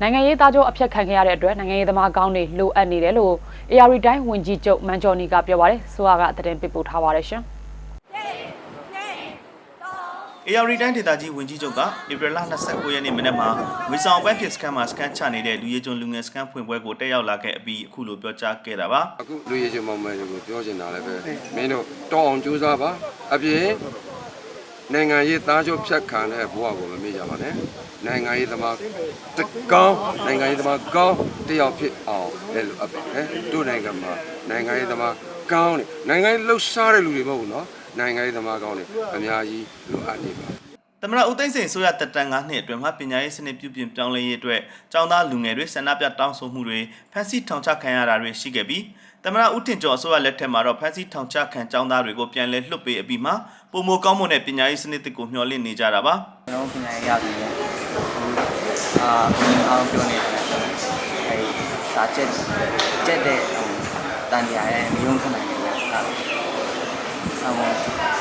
နိုင်ငံရေးသားချုပ်အဖြတ်ခံခဲ့ရတဲ့အတွက်နိုင်ငံရေးသမားကောင်းတွေလိုအပ်နေတယ်လို့ AR တိုင်းဝန်ကြီးချုပ်မန်ကျော်နီကပြောပါတယ်။ဆိုရကသတင်းပေးပို့ထားပါတယ်ရှင်။ AR တိုင်းဒေသကြီးဝင်ကြီးချုပ်ကဧပြီလ29ရက်နေ့မနက်မှာဝီဆောင်ပန်းဖြစ်စကန်မှာစကန်ချနေတဲ့လူရဲကျွန်းလူငယ်စကန်ဖွင့်ပွဲကိုတက်ရောက်လာခဲ့အပြီးအခုလိုပြောကြားခဲ့တာပါအခုလူရည်ချင်းမောင်မယ်ကိုပြောချင်တာလည်းပဲမင်းတို့တောင်းအောင်ကြိုးစားပါအပြင် နိုင်ငံရေးသားချုပ်ဖြတ်ခံတဲ့ဘဝကိုမမေ့ကြပါနဲ့နိုင်ငံရေးသမားတကောင်းနိုင်ငံရေးသမားကောင်းတယောက်ဖြစ်အောင်လည်းလိုအပ်ပါတယ်တို့နိုင်ငံမှာနိုင်ငံရေးသမားကောင်းတယ်နိုင်ငံရေးလှုပ်ရှားတဲ့လူတွေမဟုတ်ဘူးနော်နိုင်ငံရေးသမားကောင်းတွေအများကြီးလိုအပ်နေပါ သမရဦးသိန်းစိန်ဆိုရတက်တန်9နှစ်အတွင်းမှာပညာရေးစနစ်ပြုပြင်ပြောင်းလဲရေးအတွက်ចောင်းသားလူငယ်တွေဆန္ဒပြတောင်းဆိုမှုတွေဖမ်းဆီးထောင်ချခံရတာတွေရှိခဲ့ပြီးသမရဦးထင်ကျော်အစိုးရလက်ထက်မှာတော့ဖမ်းဆီးထောင်ချခံចောင်းသားတွေကိုပြန်လည်လွှတ်ပေးအပြီးမှာပုံမကောင်းမွန်တဲ့ပညာရေးစနစ်တွေကိုမျှော်လင့်နေကြတာပါကျွန်တော်ပညာရေးရပြီလေအာဘယ်အောင်ပြောနေတယ်အဲစာချက်ချက်တဲ့ဟိုတန်ကြာရဲ့မယုံခနိုင်တယ်ဗျာဒါအမ်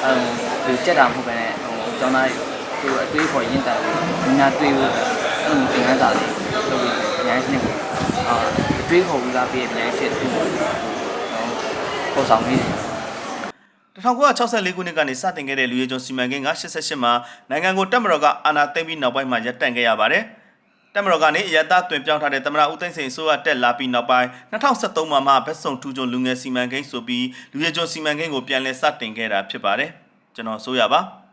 အမ်ဒီချက်တာမဟုတ်ပဲနဲ့ဟိုကျောင်းသား သူအတွေးခေါ်ရင်းတာပြီးညာတွေးလို့အဲ့လိုသင်ခန်းစာလေးလုပ်ပြီးပညာရေးစနစ်ကိုအာအတွေးခေါ်ပြီးသားပြီးပညာရေးစနစ်ကိုပေါ်ဆောင်နေတယ်1964ခုနှစ်ကနေစတင်ခဲ့တဲ့လူရဲကျွန်းစီမံကိန်းက88မှာနိုင်ငံကိုတက်မတော်ကအာဏာသိမ်းပြီးနောက်ပိုင်းမှာရပ်တန့်ခဲ့ရပါတယ်။တက်မတော်ကနေအရတာတွင်ပြောင်းထားတဲ့သမရဦးသိန်းစိန်အစိုးရတက်လာပြီးနောက်ပိုင်း2013မှာမှဘက်စုံထူးကျွန်းလူငယ်စီမံကိန်းဆိုပြီးလူရဲကျွန်းစီမံကိန်းကိုပြန်လည်စတင်ခဲ့တာဖြစ်ပါတယ်။ကျွန်တော်ဆိုရပါ။